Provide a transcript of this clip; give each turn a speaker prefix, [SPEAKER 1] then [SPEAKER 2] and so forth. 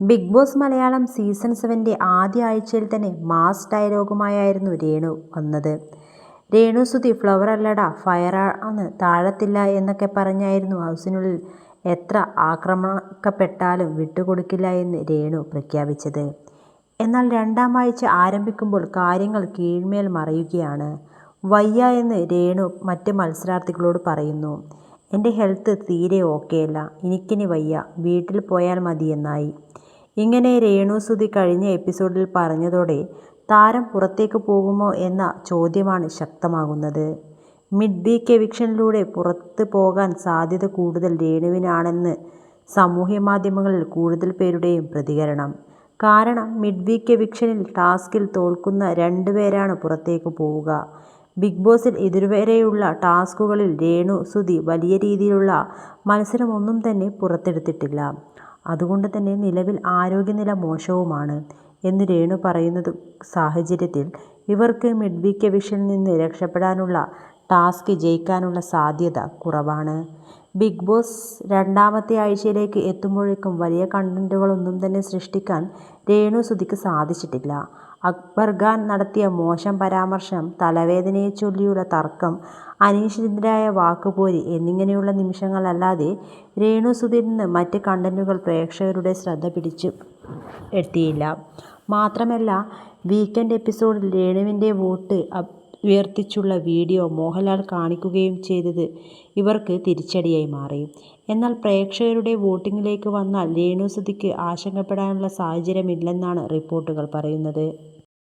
[SPEAKER 1] Big Boss Malayalam season സെവന്റെ ആദ്യ ആഴ്ചയിൽ തന്നെ മാസ് ഡയലോഗുമായായിരുന്നു രേണു വന്നത്. രേണു സുധി ഫ്ലവർ അല്ലടാ ഫയറാണ് താഴത്തില്ല എന്നൊക്കെ പറഞ്ഞായിരുന്നു ഹൗസിനുള്ളിൽ എത്ര ആക്രമിക്കപ്പെട്ടാലും വിട്ടുകൊടുക്കില്ല എന്ന് രേണു പ്രഖ്യാപിച്ചത്. എന്നാൽ രണ്ടാം ആഴ്ച ആരംഭിക്കുമ്പോൾ കാര്യങ്ങൾ കീഴ്മേൽ മറയുകയാണ്. വയ്യ എന്ന് രേണു മറ്റ് മത്സരാർത്ഥികളോട് പറയുന്നു എന്റെ ഹെൽത്ത് തീരെ ഓക്കെയല്ല എനിക്കിനി വയ്യ വീട്ടിൽ പോയാൽ മതിയെന്നായി. ഇങ്ങനെ രേണു സുധി കഴിഞ്ഞ എപ്പിസോഡിൽ പറഞ്ഞതോടെ താരം പുറത്തേക്ക് പോകുമോ എന്ന ചോദ്യമാണ് ശക്തമാകുന്നത്. മിഡ് വീക്ക് എവിക്ഷനിലൂടെ പുറത്ത് പോകാൻ സാധ്യത കൂടുതൽ രേണുവിനാണെന്ന് സാമൂഹ്യ മാധ്യമങ്ങളിൽ കൂടുതൽ പേരുടെയും പ്രതികരണം. കാരണം മിഡ് വീക്ക് എവിക്ഷനിൽ ടാസ്കിൽ തോൽക്കുന്ന രണ്ടുപേരാണ് പുറത്തേക്ക് പോവുക. ബിഗ് ബോസിൽ ഇതുവരെയുള്ള ടാസ്കുകളിൽ രേണു സുധി വലിയ രീതിയിലുള്ള മത്സരമൊന്നും തന്നെ പുറത്തെടുത്തിട്ടില്ല. അതുകൊണ്ട് തന്നെ നിലവിൽ ആരോഗ്യനില മോശവുമാണ്. എന്ന് രേണു പറയുന്നത് സാഹചര്യത്തിൽ ഇവർക്ക് മിഡ് വീക്ക് വിഷനിൽ നിന്ന് രക്ഷപ്പെടാനുള്ള ടാസ്ക് ജയിക്കാനുള്ള സാധ്യത കുറവാണ്. ബിഗ് ബോസ് രണ്ടാമത്തെ ആഴ്ചയിലേക്ക് എത്തുമ്പോഴേക്കും വലിയ കണ്ടന്റുകളൊന്നും തന്നെ സൃഷ്ടിക്കാൻ രേണു സുധിക്ക് സാധിച്ചിട്ടില്ല. അക്ബർ ഖാൻ നടത്തിയ മോശം പരാമർശം തലവേദനയെ ചൊല്ലിയുള്ള തർക്കം അനീഷിനെതിരായ വാക്കുപോരി എന്നിങ്ങനെയുള്ള നിമിഷങ്ങളല്ലാതെ രേണു സുധീരന് മറ്റ് കണ്ടന്റുകൾ പ്രേക്ഷകരുടെ ശ്രദ്ധ പിടിച്ചു എത്തിയില്ല. മാത്രമല്ല വീക്കെൻഡ് എപ്പിസോഡിൽ രേണുവിന്റെ വോട്ട് ഉയർത്തിച്ചുള്ള വീഡിയോ മോഹൻലാൽ കാണിക്കുകയും ചെയ്തത് ഇവർക്ക് തിരിച്ചടിയായി മാറി. എന്നാൽ പ്രേക്ഷകരുടെ വോട്ടിംഗിലേക്ക് വന്നാൽ രേണു സുധിക്ക് ആശങ്കപ്പെടാനുള്ള സാഹചര്യമില്ലെന്നാണ് റിപ്പോർട്ടുകൾ പറയുന്നത്.